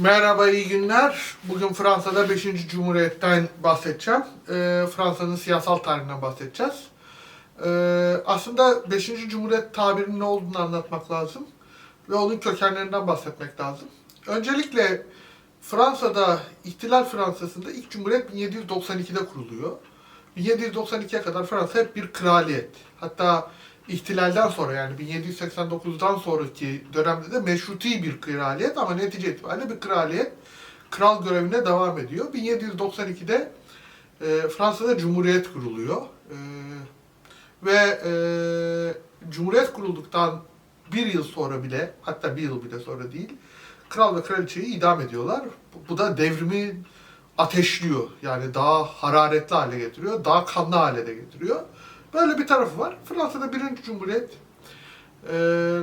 Merhaba, iyi günler. Bugün Fransa'da 5. Cumhuriyet'ten bahsedeceğim. Ee, Fransa'nın siyasal tarihinden bahsedeceğiz. Ee, aslında 5. Cumhuriyet tabirinin ne olduğunu anlatmak lazım. Ve onun kökenlerinden bahsetmek lazım. Öncelikle Fransa'da, İhtilal Fransa'sında ilk Cumhuriyet 1792'de kuruluyor. 1792'ye kadar Fransa hep bir kraliyet. Hatta ihtilalden sonra yani 1789'dan sonraki dönemde de meşruti bir kraliyet ama netice itibariyle bir kraliyet kral görevine devam ediyor. 1792'de e, Fransa'da Cumhuriyet kuruluyor. E, ve e, Cumhuriyet kurulduktan bir yıl sonra bile, hatta bir yıl bile sonra değil, kral ve kraliçeyi idam ediyorlar. Bu, bu da devrimi ateşliyor. Yani daha hararetli hale getiriyor, daha kanlı hale de getiriyor. Böyle bir tarafı var. Fransa'da birinci cumhuriyet e,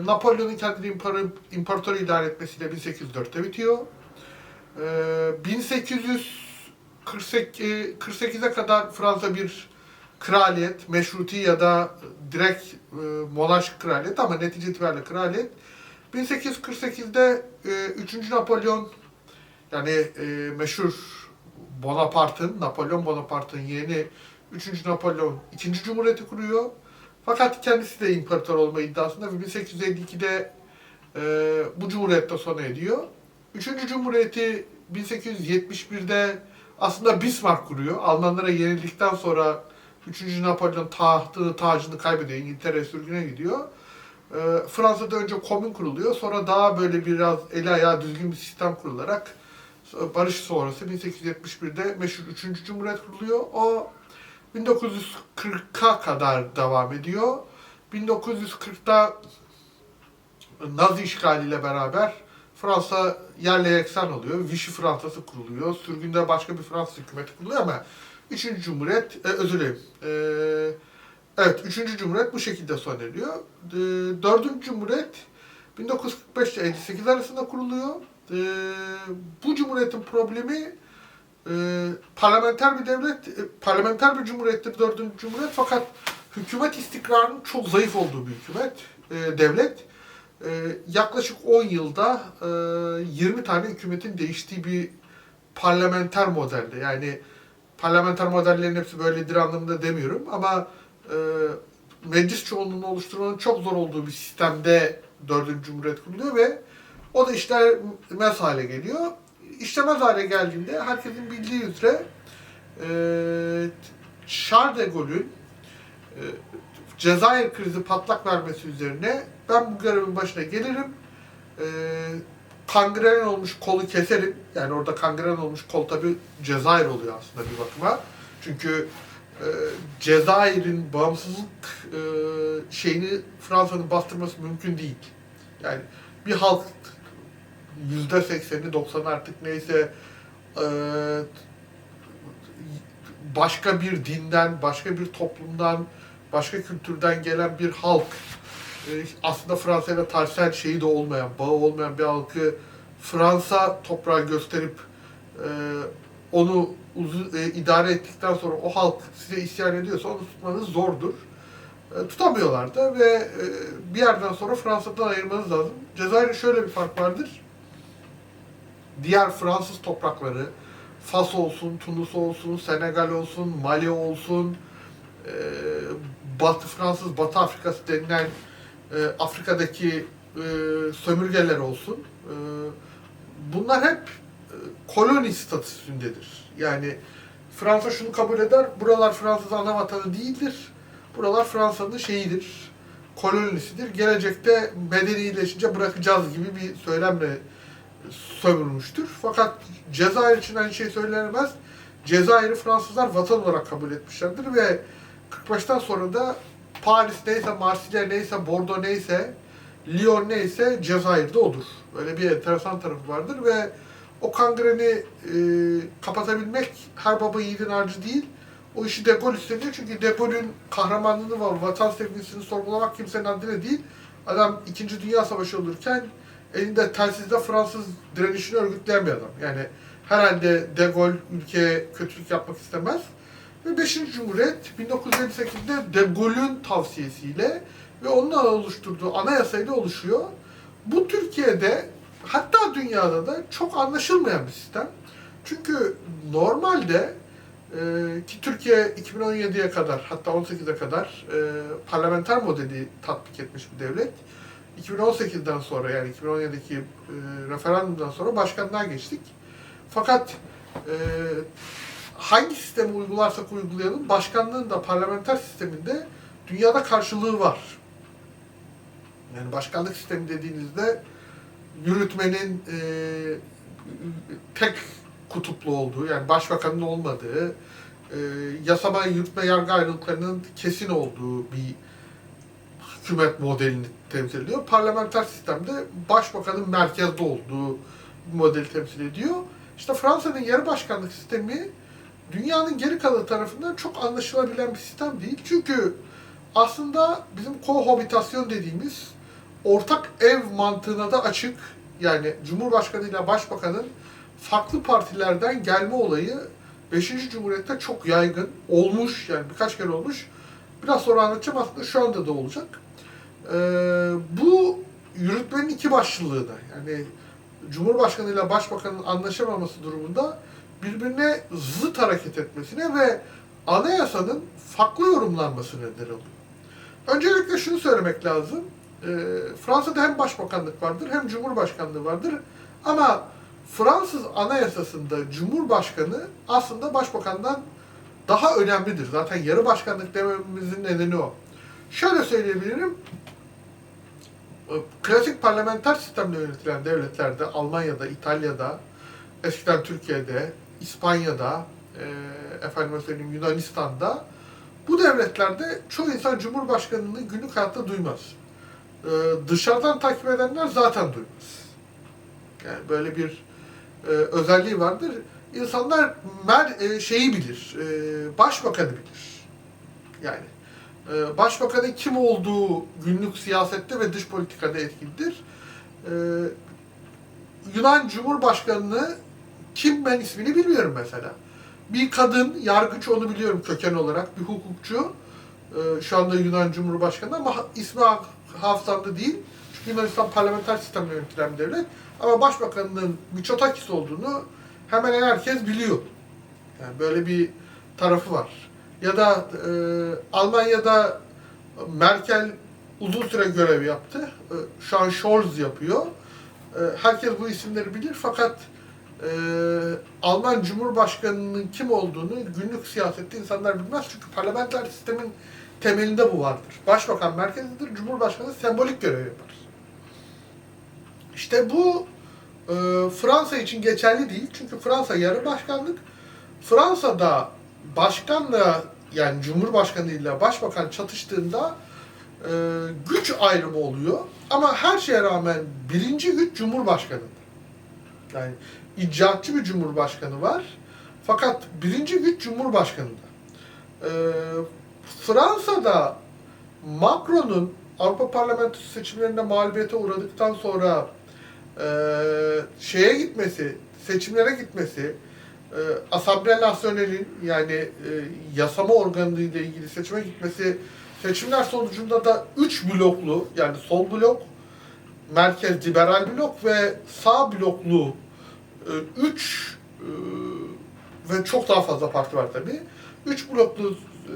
Napolyon'un kendini impara- imparator ilan etmesiyle 1804'te bitiyor. E, 1848'e kadar Fransa bir kraliyet, meşruti ya da direkt e, monarşik kraliyet ama netice itibariyle kraliyet. 1848'de e, 3. Napolyon yani e, meşhur Bonaparte'ın, Napolyon Bonaparte'ın yeğeni 3. Napolyon 2. Cumhuriyeti kuruyor. Fakat kendisi de imparator olma iddiasında ve 1852'de e, bu cumhuriyette sona ediyor. 3. Cumhuriyeti 1871'de aslında Bismarck kuruyor. Almanlara yenildikten sonra 3. Napolyon tahtını, tacını kaybediyor. İngiltere sürgüne gidiyor. E, Fransa'da önce komün kuruluyor. Sonra daha böyle biraz eli ayağı düzgün bir sistem kurularak barış sonrası 1871'de meşhur 3. Cumhuriyet kuruluyor. O 1940'a kadar devam ediyor. 1940'da Nazi işgaliyle beraber Fransa yerle yeksan oluyor. Vichy Fransa'sı kuruluyor. Sürgünde başka bir Fransız hükümeti kuruluyor ama 3. Cumhuriyet, e, özür dilerim. E, evet, 3. Cumhuriyet bu şekilde sona eriyor. E, 4. Cumhuriyet 1945 ile 58 arasında kuruluyor. E, bu cumhuriyetin problemi e, parlamenter bir devlet, e, parlamenter bir cumhuriyettir 4. Cumhuriyet fakat hükümet istikrarının çok zayıf olduğu bir hükümet, e, devlet. E, yaklaşık 10 yılda e, 20 tane hükümetin değiştiği bir parlamenter modelde. Yani parlamenter modellerin hepsi böyledir anlamında demiyorum ama e, meclis çoğunluğunu oluşturmanın çok zor olduğu bir sistemde 4. Cumhuriyet kuruluyor ve o da işlemez hale geliyor. İşlemez hale geldiğinde herkesin bildiği üzere e, Charles de Gaulle'ün e, Cezayir krizi patlak vermesi üzerine ben bu görevin başına gelirim. E, kangren olmuş kolu keserim. Yani orada kangren olmuş kol tabi Cezayir oluyor aslında bir bakıma. Çünkü e, Cezayir'in bağımsızlık e, şeyini Fransa'nın bastırması mümkün değil. Yani bir halk yüzde sekseni, doksanı artık neyse e, başka bir dinden, başka bir toplumdan, başka kültürden gelen bir halk e, aslında Fransa ile tarihsel şeyi de olmayan, bağı olmayan bir halkı Fransa toprağı gösterip e, onu uzun, e, idare ettikten sonra o halk size isyan ediyorsa onu tutmanız zordur. E, tutamıyorlar da ve e, bir yerden sonra Fransa'dan ayırmanız lazım. Cezayir'in şöyle bir fark vardır. Diğer Fransız toprakları, Fas olsun, Tunus olsun, Senegal olsun, Mali olsun, e, Batı Fransız, Batı Afrikası denilen e, Afrika'daki e, sömürgeler olsun. E, bunlar hep e, koloni statüsündedir. Yani Fransa şunu kabul eder, buralar Fransız ana vatanı değildir. Buralar Fransa'nın şeyidir, kolonisidir. Gelecekte medenileşince bırakacağız gibi bir söylemle sömürmüştür. Fakat Cezayir için aynı şey söylenemez. Cezayir'i Fransızlar vatan olarak kabul etmişlerdir ve 45'ten sonra da Paris neyse, Marsilya neyse, Bordeaux neyse, Lyon neyse Cezayir'de odur. Böyle bir enteresan tarafı vardır ve o kangreni e, kapatabilmek her baba yiğidin harcı değil. O işi De Gaulle istediyor çünkü De Gaulle'ün kahramanlığını var, vatan sevgisini sorgulamak kimsenin haddine değil. Adam 2. Dünya Savaşı olurken elinde telsizde Fransız direnişini örgütleyen bir adam. Yani herhalde De Gaulle ülkeye kötülük yapmak istemez. Ve 5. Cumhuriyet 1958'de De Gaulle'ün tavsiyesiyle ve onun oluşturduğu anayasayla oluşuyor. Bu Türkiye'de hatta dünyada da çok anlaşılmayan bir sistem. Çünkü normalde e, ki Türkiye 2017'ye kadar hatta 18'e kadar e, parlamenter modeli tatbik etmiş bir devlet. 2018'den sonra yani 2017'deki e, referandumdan sonra başkanlığa geçtik. Fakat e, hangi sistemi uygularsak uygulayalım başkanlığın da parlamenter sisteminde dünyada karşılığı var. Yani başkanlık sistemi dediğinizde yürütmenin e, tek kutuplu olduğu yani başbakanın olmadığı, e, yasama, yürütme, yargı ayrılıklarının kesin olduğu bir hükümet modelini temsil ediyor. Parlamenter sistemde başbakanın merkezde olduğu modeli temsil ediyor. İşte Fransa'nın yarı başkanlık sistemi dünyanın geri kalan tarafından çok anlaşılabilen bir sistem değil. Çünkü aslında bizim kohabitasyon dediğimiz ortak ev mantığına da açık. Yani Cumhurbaşkanı ile Başbakanın farklı partilerden gelme olayı 5. Cumhuriyet'te çok yaygın. Olmuş yani birkaç kere olmuş. Biraz sonra anlatacağım aslında şu anda da olacak. Ee, bu yürütmenin iki başlılığına yani Cumhurbaşkanı ile Başbakanın anlaşamaması durumunda birbirine zıt hareket etmesine ve anayasanın farklı yorumlanmasına neden oluyor. Öncelikle şunu söylemek lazım. Ee, Fransa'da hem başbakanlık vardır hem cumhurbaşkanlığı vardır. Ama Fransız anayasasında cumhurbaşkanı aslında başbakandan daha önemlidir. Zaten yarı başkanlık dememizin nedeni o. Şöyle söyleyebilirim. Klasik parlamenter sistemle yönetilen devletlerde, Almanya'da, İtalya'da, eskiden Türkiye'de, İspanya'da, e, efendime söyleyeyim Yunanistan'da bu devletlerde çoğu insan Cumhurbaşkanı'nı günlük hayatta duymaz. Ee, dışarıdan takip edenler zaten duymaz. Yani böyle bir e, özelliği vardır. İnsanlar mer e, şeyi bilir, e, başbakanı bilir. Yani e, başbakanın kim olduğu günlük siyasette ve dış politikada etkilidir. E, Yunan Cumhurbaşkanı'nı kim ben ismini bilmiyorum mesela. Bir kadın, yargıç onu biliyorum köken olarak, bir hukukçu. Ee, şu anda Yunan Cumhurbaşkanı ama ismi ha- hafızamda değil. Çünkü Yunanistan parlamenter sistemle yönetilen bir devlet. Ama başbakanının Mitsotakis olduğunu hemen herkes biliyor. Yani böyle bir tarafı var. Ya da e, Almanya'da Merkel uzun süre görev yaptı. E, şu an Scholz yapıyor. E, herkes bu isimleri bilir fakat e, Alman Cumhurbaşkanı'nın kim olduğunu günlük siyasette insanlar bilmez. Çünkü parlamenter sistemin temelinde bu vardır. Başbakan merkezdedir, Cumhurbaşkanı sembolik görev yapar. İşte bu e, Fransa için geçerli değil. Çünkü Fransa yarı başkanlık. Fransa'da başkanla yani Cumhurbaşkanı ile başbakan çatıştığında e, güç ayrımı oluyor. Ama her şeye rağmen birinci güç Cumhurbaşkanı'nda. Yani icraatçı bir cumhurbaşkanı var. Fakat birinci güç cumhurbaşkanında. Ee, Fransa'da Macron'un Avrupa Parlamentosu seçimlerinde mağlubiyete uğradıktan sonra e, şeye gitmesi, seçimlere gitmesi, e, Assemblée Nationale'in yani e, yasama organı ile ilgili seçime gitmesi, seçimler sonucunda da üç bloklu yani sol blok, merkez liberal blok ve sağ bloklu e, üç e, ve çok daha fazla parti var tabii. Üç bloklu e,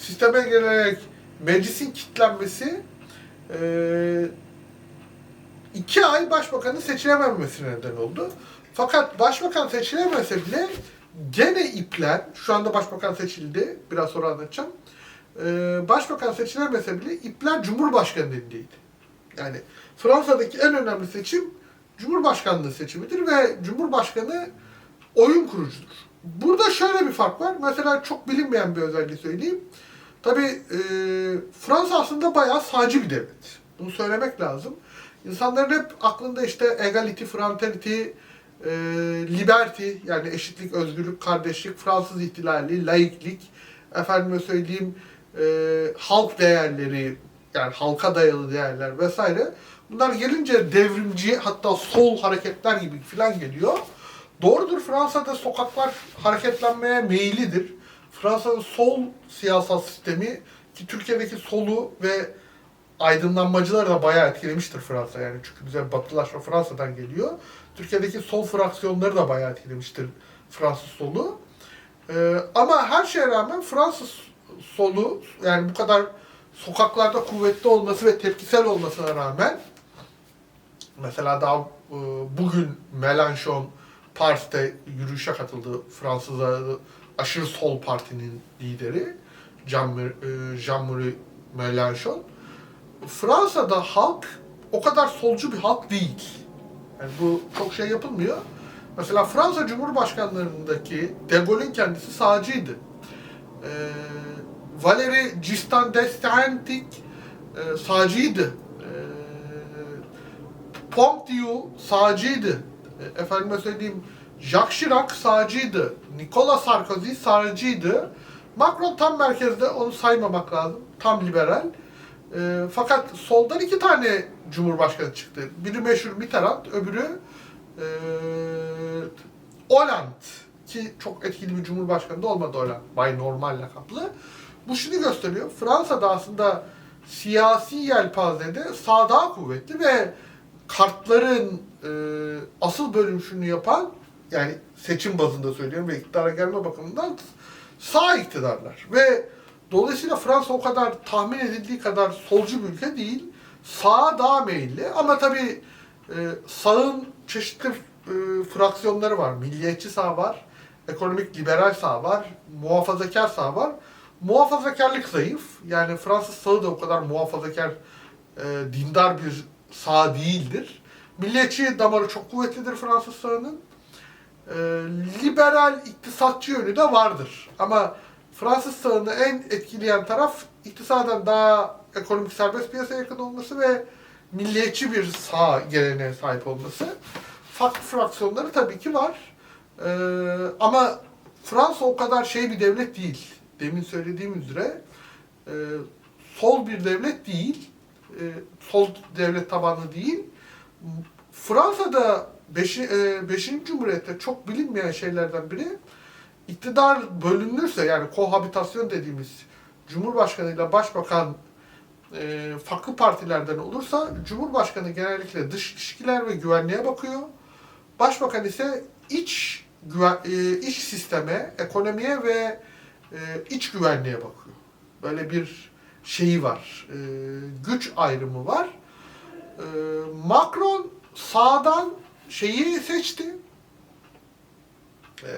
sisteme gelerek meclisin kitlenmesi e, iki ay başbakanın seçilememesine neden oldu. Fakat başbakan seçilemese bile gene ipler, şu anda başbakan seçildi, biraz sonra anlatacağım. E, başbakan seçilemese bile ipler Cumhurbaşkanı. Yani Fransa'daki en önemli seçim Cumhurbaşkanlığı seçimidir ve Cumhurbaşkanı oyun kurucudur. Burada şöyle bir fark var. Mesela çok bilinmeyen bir özelliği söyleyeyim. Tabii e, Fransa aslında bayağı sağcı bir devlet. Bunu söylemek lazım. İnsanların hep aklında işte egality, fraternity, e, liberty yani eşitlik, özgürlük, kardeşlik, Fransız ihtilali, laiklik, efendime söyleyeyim e, halk değerleri, yani halka dayalı değerler vesaire. Bunlar gelince devrimci hatta sol hareketler gibi filan geliyor. Doğrudur Fransa'da sokaklar hareketlenmeye meyillidir. Fransa'nın sol siyasal sistemi ki Türkiye'deki solu ve aydınlanmacılar da bayağı etkilemiştir Fransa yani çünkü bize batılaşma Fransa'dan geliyor. Türkiye'deki sol fraksiyonları da bayağı etkilemiştir Fransız solu. Ee, ama her şeye rağmen Fransız solu yani bu kadar sokaklarda kuvvetli olması ve tepkisel olmasına rağmen mesela daha e, bugün Mélenchon Paris'te yürüyüşe katıldı. Fransızlar aşırı sol partinin lideri e, Jean-Marie Mélenchon. Fransa'da halk o kadar solcu bir halk değil. Yani bu çok şey yapılmıyor. Mesela Fransa Cumhurbaşkanlarındaki De Gaulle'ün kendisi sağcıydı. Ee, Valéry Giscard d'Estaing e, sağcıydı. Ee, Pompidou sağcıydı. E, efendime söyleyeyim Jacques Chirac sağcıydı. Nicolas Sarkozy sağcıydı. Macron tam merkezde onu saymamak lazım. Tam liberal. E, fakat soldan iki tane cumhurbaşkanı çıktı. Biri meşhur Mitterrand, öbürü e, Hollande ki çok etkili bir cumhurbaşkanı da olmadı Hollande. Bay Normal lakaplı. Bu şunu gösteriyor. Fransa'da aslında siyasi yelpazede sağ daha kuvvetli ve kartların e, asıl bölünüşünü yapan yani seçim bazında söylüyorum ve iktidara gelme bakımından sağ iktidarlar. Ve dolayısıyla Fransa o kadar tahmin edildiği kadar solcu bir ülke değil. Sağa daha meyilli ama tabii e, sağın çeşitli e, fraksiyonları var. Milliyetçi sağ var, ekonomik liberal sağ var, muhafazakar sağ var. Muhafazakarlık zayıf. Yani Fransız sağı da o kadar muhafazakar, e, dindar bir sağ değildir. Milliyetçi damarı çok kuvvetlidir Fransız sağının. E, liberal iktisatçı yönü de vardır. Ama Fransız sağını en etkileyen taraf iktisaden daha ekonomik serbest piyasaya yakın olması ve milliyetçi bir sağ geleneğe sahip olması. Farklı fraksiyonları tabii ki var. E, ama Fransa o kadar şey bir devlet değil. Demin söylediğim üzere e, sol bir devlet değil. E, sol devlet tabanlı değil. Fransa'da 5. E, Cumhuriyet'te çok bilinmeyen şeylerden biri iktidar bölünürse yani kohabitasyon dediğimiz Cumhurbaşkanı ile Başbakan e, farklı partilerden olursa Cumhurbaşkanı genellikle dış ilişkiler ve güvenliğe bakıyor. Başbakan ise iç güven, e, iç sisteme, ekonomiye ve e, iç güvenliğe bakıyor. Böyle bir şeyi var. E, güç ayrımı var. E, Macron sağdan şeyi seçti. E,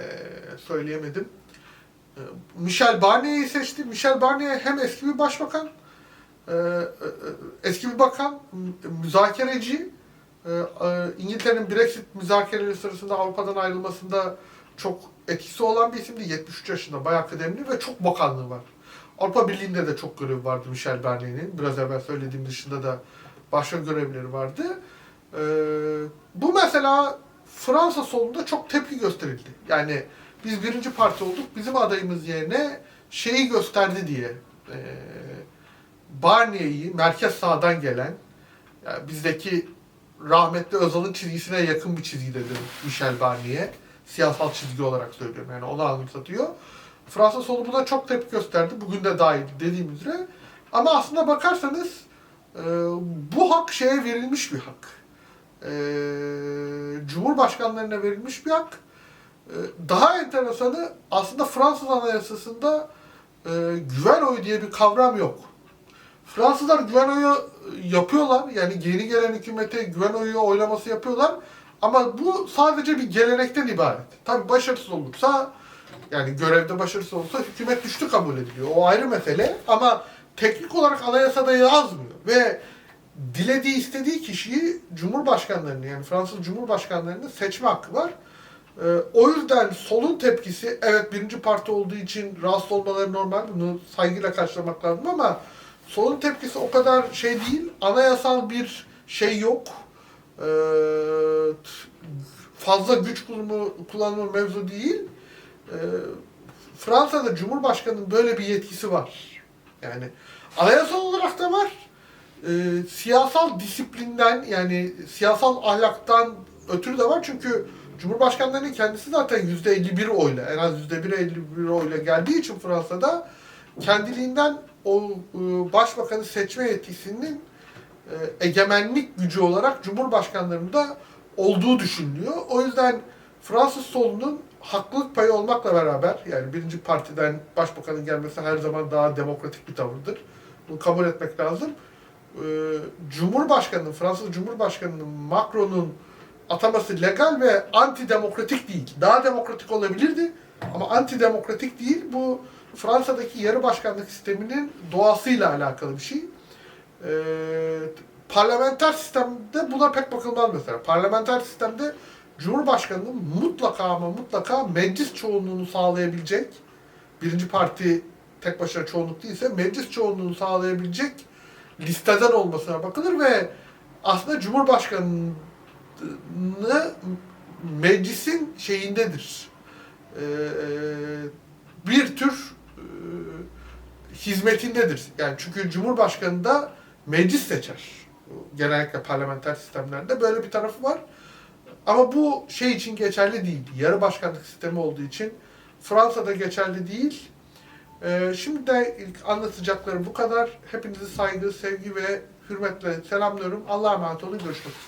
söyleyemedim. E, Michel Barnier'i seçti. Michel Barnier hem eski bir başbakan, e, e, eski bir bakan, müzakereci. E, e, İngiltere'nin Brexit müzakereleri sırasında Avrupa'dan ayrılmasında çok etkisi olan bir isimdi. 73 yaşında, bayağı kıdemli ve çok bakanlığı var. Avrupa Birliği'nde de çok görevi vardı Michel Barnier'in. Biraz evvel söylediğim dışında da başka görevleri vardı. Ee, bu mesela Fransa solunda çok tepki gösterildi. Yani biz birinci parti olduk, bizim adayımız yerine şeyi gösterdi diye. Ee, Barnier'i merkez sağdan gelen, yani bizdeki rahmetli Özal'ın çizgisine yakın bir çizgidedir Michel Barnier. Siyasal çizgi olarak söylüyorum yani onu anımsatıyor. Fransa solu buna çok tepki gösterdi. Bugün de dahil dediğim üzere. Ama aslında bakarsanız e, bu hak şeye verilmiş bir hak. E, Cumhurbaşkanlarına verilmiş bir hak. E, daha enteresanı aslında Fransız Anayasası'nda e, güven oyu diye bir kavram yok. Fransızlar güven oyu yapıyorlar. Yani yeni gelen hükümete güven oyu oylaması yapıyorlar. Ama bu sadece bir gelenekten ibaret. Tabii başarısız olursa yani görevde başarısız olursa hükümet düştü kabul ediliyor. O ayrı mesele ama teknik olarak anayasada yazmıyor. Ve dilediği istediği kişiyi Cumhurbaşkanlarını yani Fransız Cumhurbaşkanlarını seçme hakkı var. Ee, o yüzden solun tepkisi evet birinci parti olduğu için rahatsız olmaları normal. Bunu saygıyla karşılamak lazım ama solun tepkisi o kadar şey değil. Anayasal bir şey yok. Ee, fazla güç kullanımı, kullanımı mevzu değil. Ee, Fransa'da Cumhurbaşkanı'nın böyle bir yetkisi var. Yani anayasal olarak da var. Ee, siyasal disiplinden yani siyasal ahlaktan ötürü de var. Çünkü Cumhurbaşkanlarının kendisi zaten %51 oyla, en az %1 51 oyla geldiği için Fransa'da kendiliğinden o e, başbakanı seçme yetkisinin e, egemenlik gücü olarak Cumhurbaşkanlarında olduğu düşünülüyor. O yüzden Fransız solunun haklılık payı olmakla beraber yani birinci partiden başbakanın gelmesi her zaman daha demokratik bir tavırdır. Bunu kabul etmek lazım. Ee, Cumhurbaşkanının, Fransız Cumhurbaşkanının Macron'un ataması legal ve antidemokratik değil. Daha demokratik olabilirdi ama antidemokratik değil. Bu Fransa'daki yarı başkanlık sisteminin doğasıyla alakalı bir şey. Ee, parlamenter sistemde buna pek bakılmaz mesela. Parlamenter sistemde Cumhurbaşkanı'nın mutlaka ama mutlaka meclis çoğunluğunu sağlayabilecek, birinci parti tek başına çoğunluk değilse meclis çoğunluğunu sağlayabilecek listeden olmasına bakılır ve aslında Cumhurbaşkanı'nı meclisin şeyindedir. Ee, bir tür e, hizmetindedir. Yani çünkü Cumhurbaşkanı da meclis seçer. Genellikle parlamenter sistemlerde böyle bir tarafı var. Ama bu şey için geçerli değil. Yarı başkanlık sistemi olduğu için Fransa'da geçerli değil. Ee, şimdi de ilk anlatacaklarım bu kadar. Hepinizi saygı, sevgi ve hürmetle selamlıyorum. Allah'a emanet olun. Görüşmek üzere.